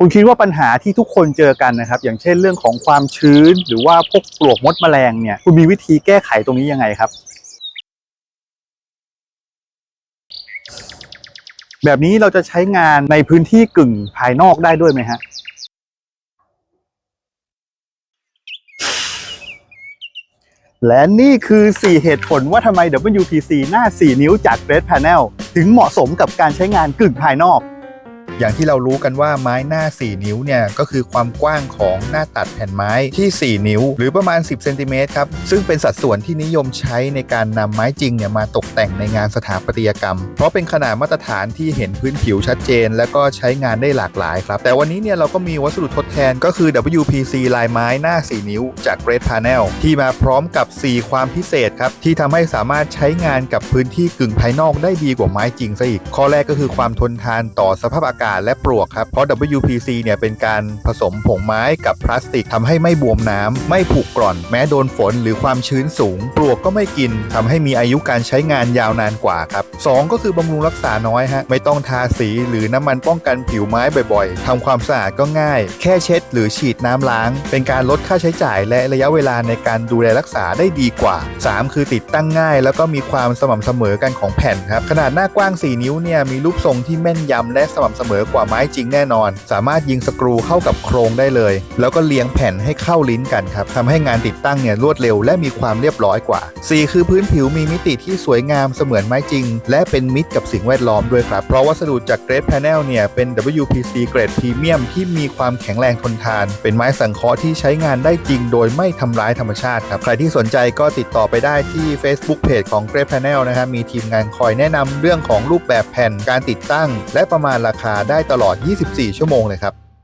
คุณคิดว่าปัญหาที่ทุกคนเจอกันนะครับ อย่างเช่นเรื่องของความชื้น หรือว่าพวกปลวกมดแมลงเนี่ยคุณมีวิธีแก้ไขตรงนี้ยังไงครับ แบบนี้เราจะใช้งานในพื้นที่กึ่งภายนอกได้ด้วยไหมฮะและนี่คือ 4 เหตุผลว่าทำไม WPC หน้า 4 นิ้วจาก Red Panel ถึงเหมาะสมกับการใช้งานกึ่งภายนอก อย่างที่เรารู้กันว่าไม้หน้า 4 นิ้วเนี่ยก็คือความกว้างของหน้าตัดแผ่นไม้ที่ 4 นิ้ว หรือประมาณ 10เซนติเมตรครับซึ่งเป็นสัดส่วนที่นิยมใช้ในการนำไม้จริงเนี่ยมาตกแต่งในงานสถาปัตยกรรม เพราะเป็นขนาดมาตรฐานที่เห็นพื้นผิวชัดเจน และก็ใช้งานได้หลากหลายครับแต่วันนี้เนี่ยเราก็มีวัสดุทดแทนก็คือ WPC ลายไม้หน้า 4 นิ้ว จาก Red Panel ที่มาพร้อมกับ 4 ความพิเศษครับที่ทำให้สามารถใช้งานกับพื้นที่กึ่งภายนอกได้ดีกว่าไม้จริงซะอีกข้อแรกก็คือความทนทานต่อสภาพอากาศและปลวกครับ เพราะ WPC เนี่ยเป็นการผสมผงไม้กับพลาสติกทำให้ไม่บวมน้ำไม่ผุกร่อน แม้โดนฝนหรือความชื้นสูง ปลวกก็ไม่กินทำให้มีอายุการใช้งานยาวนานกว่าครับสองก็คือบำรุงรักษาน้อยฮะไม่ต้องทาสีหรือน้ำมันป้องกันผิวไม้บ่อยๆทำความสะอาดก็ง่าย แค่เช็ด หรือฉีดน้ำล้าง เป็นการลดค่าใช้จ่ายและระยะเวลาในการดูแลรักษาได้ดีกว่า 3 คือติดตั้งง่าย แล้วก็มีความสม่ำเสมอกันของแผ่นครับขนาดหน้ากว้าง 4 นิ้วเนี่ยมีรูปทรงที่แม่นยำและสม่ำเสมอกว่าไม้จริงแน่นอน สามารถยิงสกรูเข้ากับโครงได้เลย แล้วก็เลียงแผ่นให้เข้าลิ้นกันครับทำให้งานติดตั้งเนี่ยรวดเร็วและมีความเรียบร้อยกว่า 4 คือพื้นผิวมีมิติที่สวยงามเสมือนไม้จริง และเป็นมิตรกับสิ่งแวดล้อมด้วยครับ เพราะวัสดุจาก Great Panel เนี่ยเป็น WPC เกรดพรีเมียมที่มีความแข็งแรงทนทาน เป็นไม้สังเคราะห์ที่ใช้งานได้จริง โดยไม่ทำร้ายธรรมชาติครับใครที่สนใจก็ติดต่อไปได้ที่ Facebook Page ของ Great Panel นะฮะมีทีมงานคอยแนะนำเรื่องของรูปแบบแผ่นการติดตั้ง และประมาณราคาได้ตลอด 24 ชั่วโมงเลยครับ